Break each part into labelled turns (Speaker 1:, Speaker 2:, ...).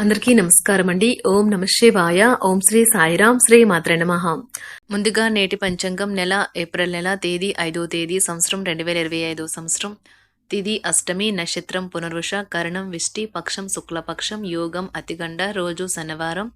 Speaker 1: అందరికీ నమస్కారం అండి. ఓం నమ శివాయ. ఓం శ్రీ సాయిరాం శ్రీ మాత్ర నమః. ముందుగా నేటి పంచాంగం నెల ఏప్రిల్ నెల తేదీ ఐదో తేదీ సంవత్సరం రెండు వేల ఇరవై ఐదో సంవత్సరం. తిది అష్టమి నక్షత్రం పునర్వృష కరణం విష్టి పక్షం శుక్లపక్షం యోగం అతిగండ రోజు శనివారం.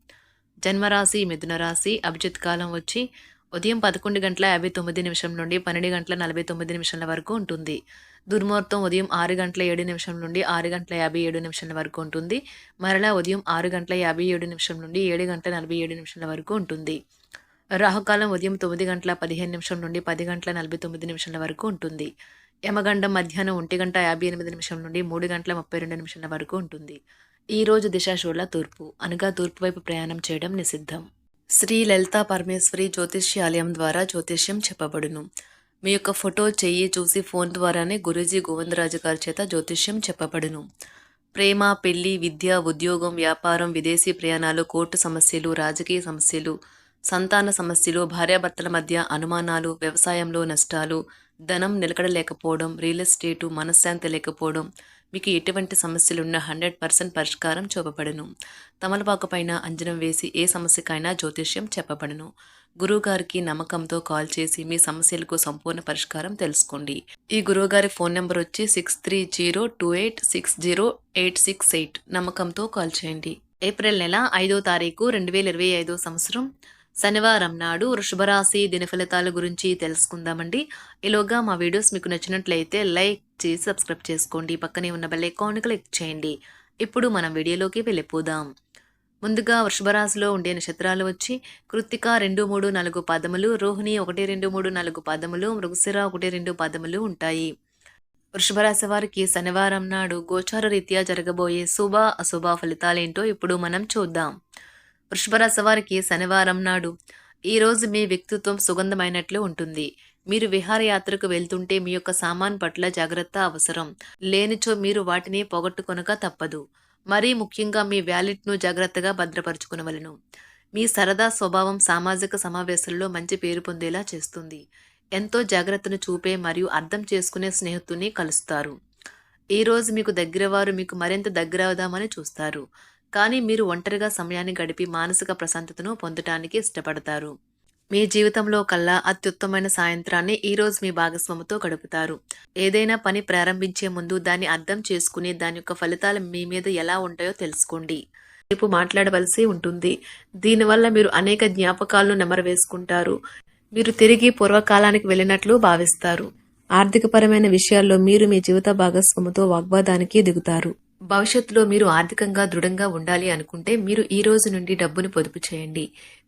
Speaker 1: జన్మరాశి మిథున రాశి అభిజిత్ కాలం వచ్చి ఉదయం పదకొండు గంటల యాభై తొమ్మిది నిమిషం నుండి పన్నెండు గంటల నలభై తొమ్మిది నిమిషాల వరకు ఉంటుంది. దుర్ముహూర్తం ఉదయం ఆరు గంటల ఏడు నిమిషం నుండి ఆరు గంటల యాభై ఏడు నిమిషాల వరకు ఉంటుంది. మరలా ఉదయం ఆరు గంటల యాభై ఏడు నిమిషం నుండి ఏడు గంటల నలభై ఏడు నిమిషాల వరకు ఉంటుంది. రాహుకాలం ఉదయం తొమ్మిది గంటల పదిహేను నిమిషం నుండి పది గంటల నలభై తొమ్మిది నిమిషాల వరకు ఉంటుంది. యమగండం మధ్యాహ్నం ఒంటి గంట యాభై ఎనిమిది నిమిషం నుండి మూడు గంటల ముప్పై రెండు నిమిషాల వరకు ఉంటుంది. ఈ రోజు దిశాశూల తూర్పు అనగా తూర్పు వైపు ప్రయాణం చేయడం నిషిద్ధం. శ్రీ లలితా పరమేశ్వరి జ్యోతిష్యాలయం ద్వారా జ్యోతిష్యం చెప్పబడును. మీ యొక్క ఫోటో చెయ్యి చూసి ఫోన్ ద్వారానే గురూజీ గోవిందరాజు గారి చేత జ్యోతిష్యం చెప్పబడును. ప్రేమ పెళ్ళి విద్య ఉద్యోగం వ్యాపారం విదేశీ ప్రయాణాలు కోర్టు సమస్యలు రాజకీయ సమస్యలు సంతాన సమస్యలు భార్యాభర్తల మధ్య అనుమానాలు వ్యవసాయంలో నష్టాలు ధనం నిలకడలేకపోవడం రియల్ ఎస్టేటు మనశ్శాంతి లేకపోవడం మీకు ఎటువంటి సమస్యలున్న హండ్రెడ్ పర్సెంట్ పరిష్కారం చూపబడును. తమలపాకు పైన అంజనం వేసి ఏ సమస్యకైనా జ్యోతిష్యం చెప్పబడును. గురువుగారికి నమ్మకంతో కాల్ చేసి మీ సమస్యలకు సంపూర్ణ పరిష్కారం తెలుసుకోండి. ఈ గురువుగారి ఫోన్ నెంబర్ వచ్చి six three zero two eight six zero eight six eight. నమ్మకంతో కాల్ చేయండి. ఏప్రిల్ నెల ఐదో తారీఖు రెండు వేల ఇరవై ఐదో సంవత్సరం శనివారం నాడు వృషభరాశి దినఫలితాల గురించి తెలుసుకుందామండి. ఈలోగా మా వీడియోస్ మీకు నచ్చినట్లయితే లైక్ చేసి సబ్స్క్రైబ్ చేసుకోండి. పక్కనే ఉన్న బెల్ ఐకాన్ క్లిక్ చేయండి. ఇప్పుడు మనం వీడియోలోకి వెళ్ళిపోదాం. ముందుగా వృషభరాశిలో ఉండే నక్షత్రాలు వచ్చి కృత్తిక రెండు మూడు నాలుగు పదములు రోహిణి ఒకటి రెండు మూడు నాలుగు పదములు మృగశిర ఒకటి రెండు పదములు ఉంటాయి. వృషభరాశి వారికి శనివారం నాడు గోచార రీత్యా జరగబోయే శుభ అశుభ ఫలితాలేంటో ఇప్పుడు మనం చూద్దాం. వృషభరాశి వారికి శనివారం నాడు ఈ రోజు మీ వ్యక్తిత్వం సుగంధమైనట్లు ఉంటుంది. మీరు విహారయాత్రకు వెళ్తుంటే మీ యొక్క సామాన్ పట్ల జాగ్రత్త అవసరం. లేనిచో మీరు వాటిని పోగొట్టుకొనక తప్పదు. మరీ ముఖ్యంగా మీ వ్యాలెట్ను జాగ్రత్తగా భద్రపరుచుకునవలను. మీ సరదా స్వభావం సామాజిక సమావేశాల్లో మంచి పేరు పొందేలా చేస్తుంది. ఎంతో జాగ్రత్తను చూపే మరియు అర్థం చేసుకునే స్నేహితుని కలుస్తారు. ఈ రోజు మీకు దగ్గర వారు మీకు మరింత దగ్గర అవుదామని చూస్తారు. కానీ మీరు ఒంటరిగా సమయాన్ని గడిపి మానసిక ప్రశాంతతను పొందటానికి ఇష్టపడతారు. మీ జీవితంలో కల్లా అత్యుత్తమైన సాయంత్రాన్ని ఈ రోజు మీ భాగస్వామితో గడుపుతారు. ఏదైనా పని ప్రారంభించే ముందు దాన్ని అర్థం చేసుకుని దాని యొక్క ఫలితాలు మీ మీద ఎలా ఉంటాయో తెలుసుకోండి. రేపు మాట్లాడవలసి ఉంటుంది. దీనివల్ల మీరు అనేక జ్ఞాపకాలను నెమరవేసుకుంటారు. మీరు తిరిగి పూర్వకాలానికి వెళ్ళినట్లు భావిస్తారు. ఆర్థికపరమైన విషయాల్లో మీరు మీ జీవిత భాగస్వామితో వాగ్వాదానికి దిగుతారు. భవిష్యత్తులో మీరు ఆర్థికంగా దృఢంగా ఉండాలి అనుకుంటే మీరు ఈ రోజు నుండి డబ్బును పొదుపు చేయండి.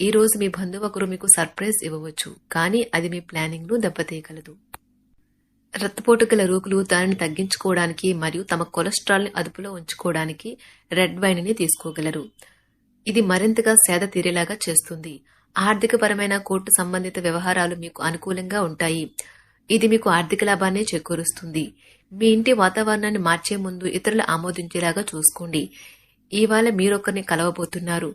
Speaker 1: ఈ రోజు మీ బంధువు ఒకరు మీకు సర్ప్రైజ్ ఇవ్వవచ్చు కానీ అది మీ ప్లానింగ్ను దెబ్బతీయగలదు. రక్తపోటు గల రోగులు దానిని తగ్గించుకోవడానికి మరియు తమ కొలెస్ట్రాల్ని అదుపులో ఉంచుకోవడానికి రెడ్ వైన్ని తీసుకోగలరు. ఇది మరింతగా సేద తీరేలాగా చేస్తుంది. ఆర్థికపరమైన కోర్టు సంబంధిత వ్యవహారాలు మీకు అనుకూలంగా ఉంటాయి. ఇది మీకు ఆర్థిక లాభాన్ని చేకూరుస్తుంది. మీ ఇంటి వాతావరణాన్ని మార్చే ముందు ఇతరులు ఆమోదించేలాగా చూసుకోండి. ఇవాళ మీరొకరిని కలవబోతున్నారు.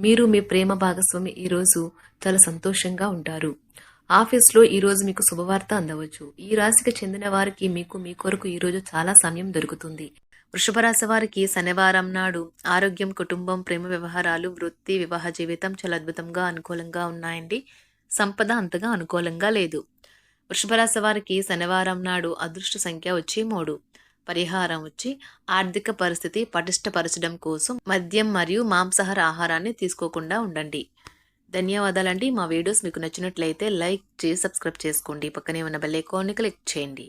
Speaker 1: మీరు మీ ప్రేమ భాగస్వామి ఈ రోజు చాలా సంతోషంగా ఉంటారు. ఆఫీస్లో ఈరోజు మీకు శుభవార్త అందవచ్చు. ఈ రాశికి చెందిన వారికి మీకు మీ కొరకు ఈ రోజు చాలా సమయం దొరుకుతుంది. వృషభ రాశి వారికి శనివారం నాడు ఆరోగ్యం కుటుంబం ప్రేమ వ్యవహారాలు వృత్తి వివాహ జీవితం చాలా అద్భుతంగా అనుకూలంగా ఉన్నాయండి. సంపద అంతగా అనుకూలంగా లేదు. వృషభ రాశి వారికి శనివారం నాడు అదృష్ట సంఖ్య వచ్చి మూడు. పరిహారం వచ్చి ఆర్థిక పరిస్థితి పటిష్టపరచడం కోసం మద్యం మరియు మాంసాహార ఆహారాన్ని తీసుకోకుండా ఉండండి. ధన్యవాదాలండి. మా వీడియోస్ మీకు నచ్చినట్లయితే లైక్ చేసి సబ్స్క్రైబ్ చేసుకోండి. పక్కనే ఉన్న బెల్ ఐకాన్ని క్లిక్ చేయండి.